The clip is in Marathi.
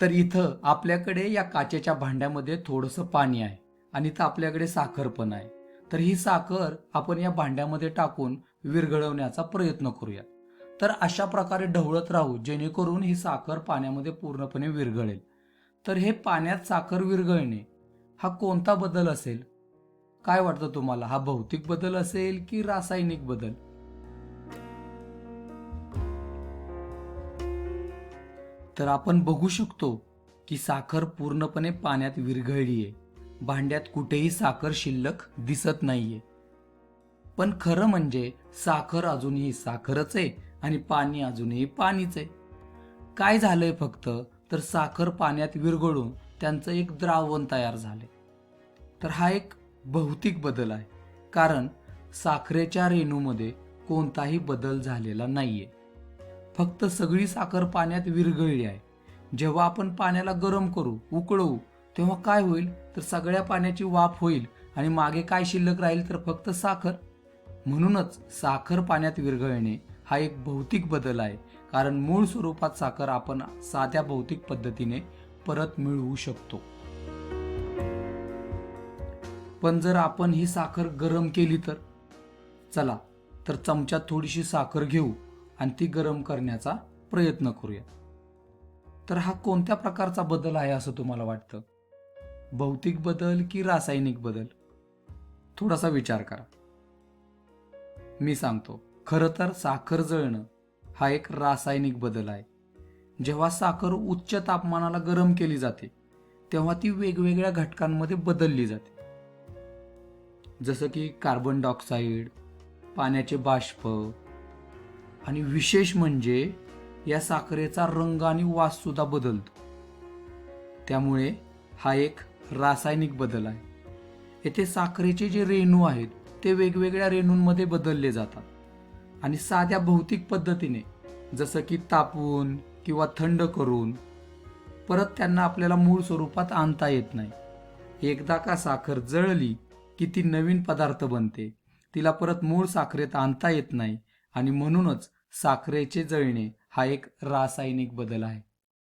तर इथं आपल्याकडे या काचेच्या भांड्यामध्ये थोडंसं पाणी आहे आणि इथं आपल्याकडे साखर पण आहे. तर ही साखर आपण या भांड्यामध्ये टाकून विरघळवण्याचा प्रयत्न करूया. तर अशा प्रकारे ढवळत राहू जेणेकरून ही साखर पाण्यामध्ये पूर्णपणे विरघळेल. तर हे पाण्यात साखर विरघळणे हा कोणता बदल असेल? काय वाटतं तुम्हाला? हा भौतिक बदल असेल की रासायनिक बदल? तर आपण बघू शकतो की साखर पूर्णपणे पाण्यात विरघळली आहे भांड्यात कुठेही साखर शिल्लक दिसत नाहीये. पण खरं म्हणजे साखर अजूनही साखरच आहे आणि पाणी अजूनही पाणीच आहे. काय झालंय फक्त? तर साखर पाण्यात विरघळून त्यांचं एक द्रावण तयार झाले तर हा एक भौतिक बदल आहे. कारण साखरेच्या रेणूमध्ये कोणताही बदल झालेला नाहीये. फक्त सगळी साखर पाण्यात विरघळली आहे. जेव्हा आपण पाण्याला गरम करू उकळवू तेव्हा काय होईल? तर सगळ्या पाण्याची वाफ होईल आणि मागे काय शिल्लक राहील तर फक्त साखर. म्हणूनच साखर पाण्यात विरघळणे हा एक भौतिक बदल आहे. कारण मूळ स्वरूपात साखर आपण साध्या भौतिक पद्धतीने परत मिळवू शकतो. पण जर आपण ही साखर गरम केली तर? चला तर चमच्यात थोडीशी साखर घेऊ. आणि ती गरम करण्याचा प्रयत्न करूया. तर हा कोणत्या प्रकारचा बदल आहे असं तुम्हाला वाटतं? भौतिक बदल की रासायनिक बदल? थोडासा विचार करा. मी सांगतो खरं तर साखर जळणं हा एक रासायनिक बदल आहे. जेव्हा साखर उच्च तापमानाला गरम केली जाते तेव्हा ती वेगवेगळ्या घटकांमध्ये बदलली जाते. जसं की कार्बन डायऑक्साईड पाण्याचे बाष्प आणि विशेष म्हणजे या साखरेचा रंग आणि वास सुद्धा बदलतो. त्यामुळे हा एक रासायनिक बदल आहे. येथे साखरेचे जे रेणू आहेत ते वेगवेगळ्या रेणूंमध्ये बदलले जातात. आणि साध्या भौतिक पद्धतीने जसं की तापवून किंवा थंड करून परत त्यांना आपल्याला मूळ स्वरूपात आणता येत नाही. एकदा का साखर जळली की ती नवीन पदार्थ बनते. तिला परत मूळ साखरेत आणता येत नाही आणि म्हणूनच साखरेचे जळणे हा एक रासायनिक बदल आहे.